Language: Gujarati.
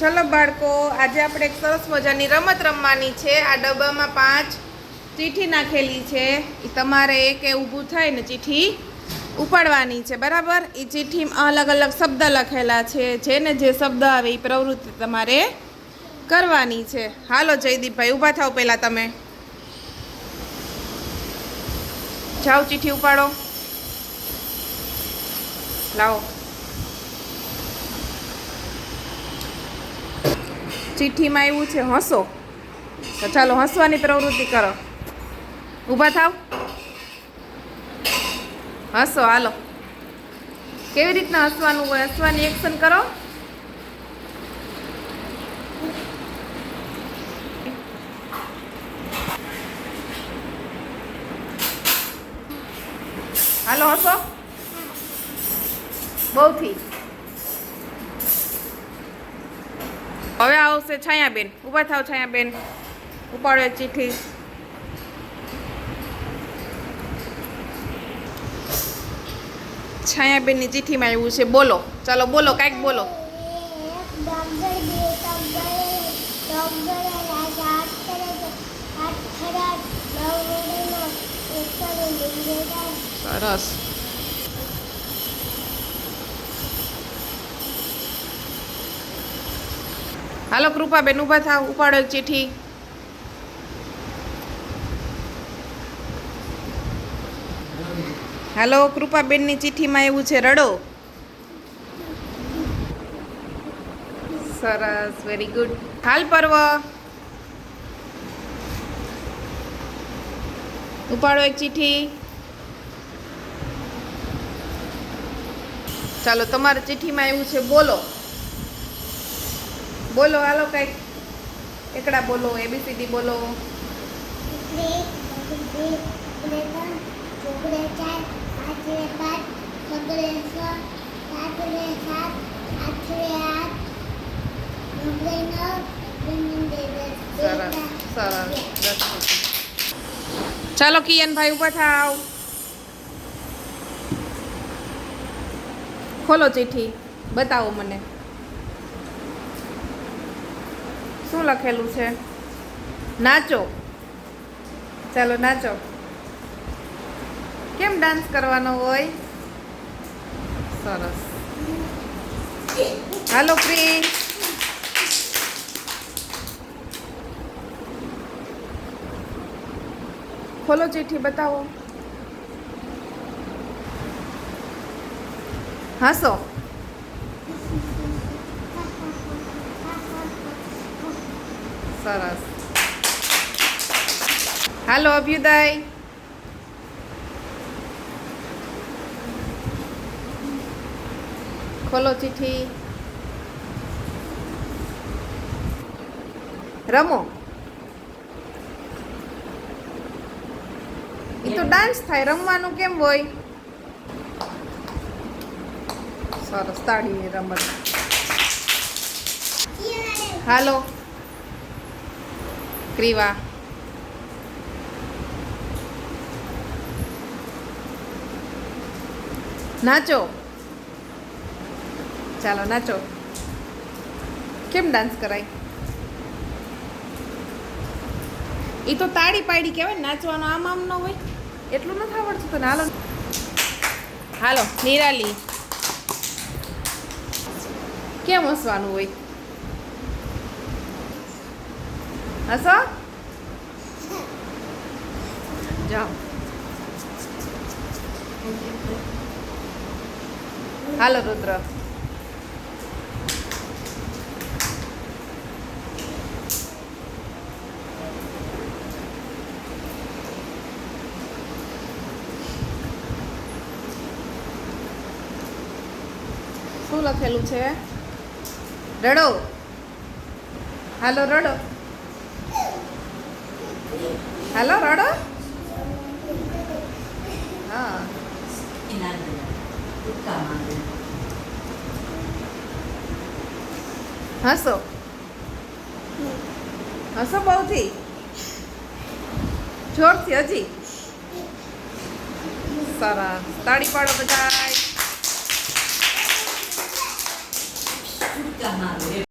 ચલો બાળકો, આજે આપણે એક સરસ મજાની રમત રમવાની છે. આ ડબ્બામાં પાંચ ચીઠી નાખેલી છે. એ તમારે એક એ ઊભું થાય ને ચીઠી ઉપાડવાની છે, બરાબર? એ ચીઠીમાં અલગ અલગ શબ્દ લખેલા છે. જેને જે શબ્દ આવે એ પ્રવૃત્તિ તમારે કરવાની છે. હાલો, જયદીપભાઈ, ઊભા થાવ પહેલાં તમે. જાઓ, ચીઠી ઉપાડો. લાવો. ચિઠ્ઠીમાં એવું છે, હસો. તો ચાલો, હસવાની પ્રવૃત્તિ કરો. ઊભા થાવ. હસો, હાલો. કેવી રીતના હસવાનું હોય? હસવાની એક્શન કરો. હાલો, હસો. બહુથી હવે આવશે છાયાબેન. ઊભા થાવ છાયાબેન. ઉપાડો એક ચિઠ્ઠી છાયાબેનની ચિઠ્ઠીમાં એવું છે, બોલો. ચાલો, બોલો, કાંઈક બોલો. સરસ. હાલો કૃપાબેન, ઊભા થાવ, ઉપાડો એક ચિઠ્ઠી હાલો કૃપાબેનની ચિઠ્ઠીમાં એવું છે, રડો. સરસ વેરી ગુડ હાલ પર્વ. ઉપાડો એક ચિઠ્ઠી ચાલો, તમારી ચિઠ્ઠીમાં એવું છે, બોલો. બોલો હાલો કંઈક. એકડા બોલો એબીસીડી બોલો. ચાલો કિયન ભાઈ ઊભા થાવ. ખોલો ચિઠ્ઠી. બતાવો મને. શું લખેલું છે? નાચો. ચાલો, નાચો. કેમ ડાન્સ કરવાનો હોય? સરસ. હાલો પ્રી ખોલો ચીઠી બતાવો. હસો. સરસ. હાલો, અભ્યુદય. ખોલો ચિઠ્ઠી. રમો. એ તો ડાન્સ થાય. રમવાનું કેમ હોય? સરસ, તાળી રમત. હાલો. ક્રીવા નાચો ચાલો નાચો કેમ ડાન્સ કરાય એ તો તાળી પાડી કહેવાય નાચવાનો આમ આમ ન હોય. એટલું નથી આવડતું તને. હાલો. હાલો, નિરાલી. કેમ હસવાનું હોય? હસો? જાઓ. હાલો રુદ્ર. શું લખેલું છે? રડો. હાલો રડો. હાલો રડો હા હસો હસો બહુથી જોરથી હજી સરસ તાળી પાડો બધા